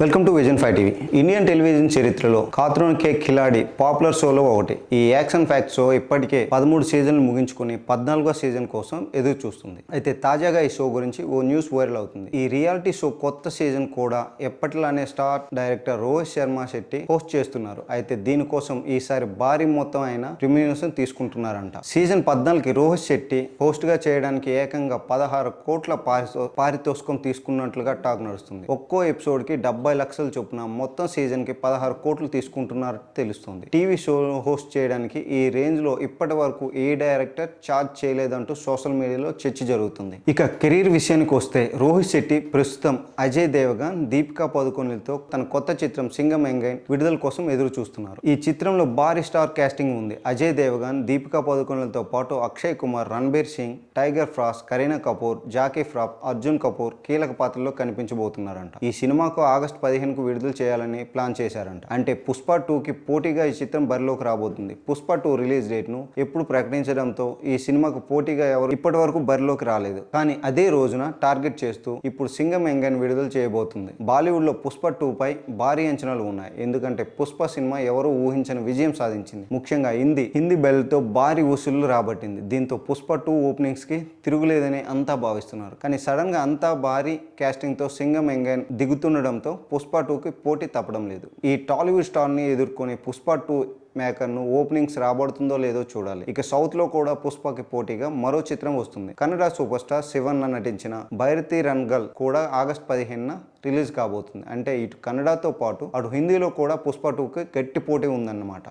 Welcome to vision five TV Indian television చరిత్రలో కాత్రోన్ కే Khiladi popular షోలో ఒకటి. ఈ యాక్షన్ ఫ్యాక్ట్ షో ఇప్పటికే పదమూడు సీజన్లు ముగించుకుని పద్నాలుగో సీజన్ కోసం ఎదురు చూస్తుంది అయితే తాజాగా ఈ షో గురించి ఓ న్యూస్ వైరల్ అవుతుంది. ఈ రియాలిటీ షో కొత్త సీజన్ కూడా ఎప్పటిలానే star director Rohit Sharma Shetty host చేస్తున్నారు. అయితే దీనికోసం ఈసారి భారీ మొత్తం అయిన రిమ్యూనేషన్ తీసుకుంటున్నారంట. సీజన్ పద్నాలుగుకి రోహిత్ శెట్టి హోస్ట్గా చేయడానికి ఏకంగా పదహారు కోట్ల పారితో- పారితోషికం తీసుకున్నట్లుగా టాక్ నడుస్తుంది. ఒక్కో ఎపిసోడ్కి డెబ్బై లక్షల చొప్పున మొత్తం సీజన్కి పదహారు కోట్లు తీసుకుంటున్నారని తెలుస్తుంది. టీవీ షో హోస్ట్ చేయడానికి ఈ రేంజ్లో ఇప్పటి వరకు ఏ డైరెక్టర్ ఛార్జ్ చేయలేదంటూ సోషల్ మీడియాలో చర్చ జరుగుతుంది. ఇక కెరీర్ విషయానికి వస్తే రోహిత్ శెట్టి ప్రస్తుతం అజయ్ దేవగన్ దీపికా పదుకొనిలతో తన కొత్త చిత్రం సింగం ఎంగైన్ విడుదల కోసం ఎదురు చూస్తున్నారు ఈ చిత్రంలో భారీ స్టార్ కాస్టింగ్ ఉంది. అజయ్ దేవగన్ దీపికా పదుకొనితో పాటు అక్షయ్ కుమార్ రణబీర్ సింగ్ టైగర్ ఫ్రాస్ కరీనా కపూర్ జాకీ ఫ్రాప్ అర్జున్ కపూర్ కీలక పాత్రలో కనిపించబోతున్నారంట. ఈ సినిమాకు ఆగస్టు పదిహేనుకు విడుదల చేయాలని ప్లాన్ చేశారంట. అంటే పుష్ప టూకి పోటీగా ఈ చిత్రం బరిలోకి రాబోతుంది. పుష్ప టూ రిలీజ్ డేట్ను ఎప్పుడు ప్రకటించడంతో ఈ సినిమాకు పోటీగా ఎవరు ఇప్పటి వరకు బరిలోకి రాలేదు. కానీ అదే రోజున టార్గెట్ చేస్తూ ఇప్పుడు సింగం ఎంగన్ విడుదల చేయబోతుంది. బాలీవుడ్లో పుష్ప టూ పై భారీ అంచనాలు ఉన్నాయి. ఎందుకంటే పుష్ప సినిమా ఎవరు ఊహించని విజయం సాధించింది. ముఖ్యంగా హిందీ. హిందీ బెల్ట్తో భారీ వసూళ్ళు రాబట్టింది. దీంతో పుష్ప టూ ఓపెనింగ్స్కి తిరుగులేదని అంతా భావిస్తున్నారు. కానీ సడన్గా అంతా భారీ క్యాస్టింగ్తో సింగం ఎంగన్ దిగుతుండడంతో పుష్ప టూకి పోటీ తప్పడం లేదు. ఈ టాలీవుడ్ స్టార్ని ఎదుర్కొనే పుష్ప టూ మేకర్ను ఓపెనింగ్స్ రాబడుతుందో లేదో చూడాలి. ఇక సౌత్లో కూడా పుష్పకి పోటీగా మరో చిత్రం వస్తుంది. కన్నడ సూపర్ స్టార్ శివన్న నటించిన భైరతి రన్గల్ కూడా ఆగస్ట్ పదిహేనున రిలీజ్ కాబోతుంది. అంటే ఇటు కన్నడతో పాటు అటు హిందీలో కూడా పుష్ప టూకి గట్టి పోటీ ఉందన్నమాట.